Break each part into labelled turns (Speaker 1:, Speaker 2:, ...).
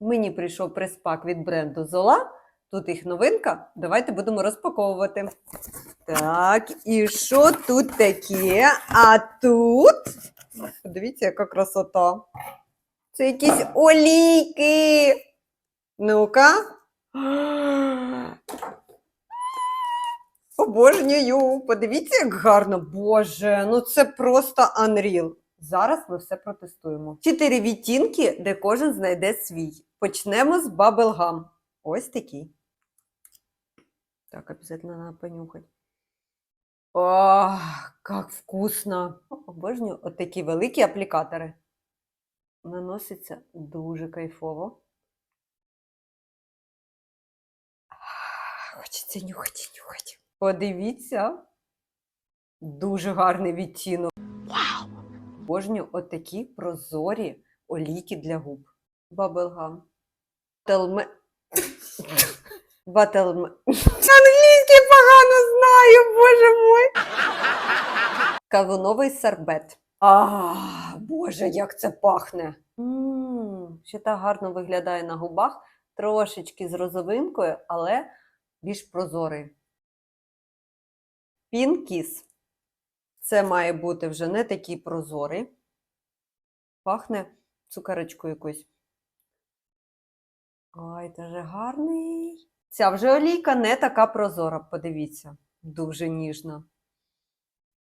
Speaker 1: Мені прийшов прес-пак від бренду Zola. Тут їх новинка. Давайте будемо розпаковувати. Так, і що тут таке? А тут. Подивіться, яка красота. Це якісь олійки. Ну-ка. Обожнюю. Подивіться, як гарно. Боже, ну це просто unreal. Зараз ми все протестуємо. Чотири відтінки, де кожен знайде свій. Почнемо з Bubblegum. Ось такий. Так, обязательно надо понюхать. О, как вкусно! Обожнюю от такі великі аплікатори. Наноситься дуже кайфово. Хочеться нюхати, нюхати. Подивіться. Дуже гарний відтінок. Вау! Обожнюю от такі прозорі олійки для губ. Bubblegum. Телме... Батлме... Англійський погано знаю, боже мой. Кавуновий сорбет. А, боже, як це пахне. Ще так гарно виглядає на губах, трошечки з розовинкою, але більш прозорий. Пінкіс. Це має бути вже не такий прозорий. Пахне цукерочкою якоюсь. Ой, дуже гарний. Ця вже олійка не така прозора, подивіться. Дуже ніжна.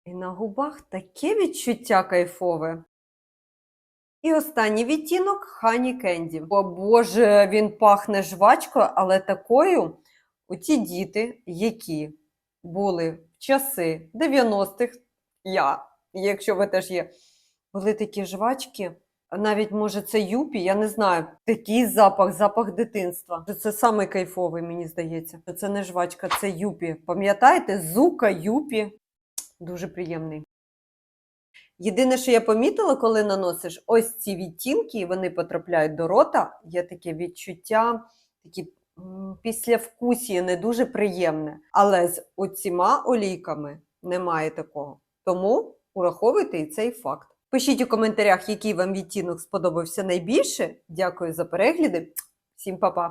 Speaker 1: І на губах таке відчуття кайфове. І останній відтінок Honey Candy. О Боже, він пахне жвачкою, але такою оті діти, які були в часи 90-х, я, якщо ви теж є, були такі жвачки. Навіть може це юпі, я не знаю. Такий запах, запах дитинства. Це самий кайфовий, мені здається. Це не жвачка, це юпі. Пам'ятаєте? Зука, юпі. Дуже приємний. Єдине, що я помітила, коли наносиш ось ці відтінки, і вони потрапляють до рота, є таке відчуття, такі м, післявкусія не дуже приємне. Але з оціма олійками немає такого. Тому ураховуйте і цей факт. Пишіть у коментарях, який вам відтінок сподобався найбільше. Дякую за перегляди. Всім па-па!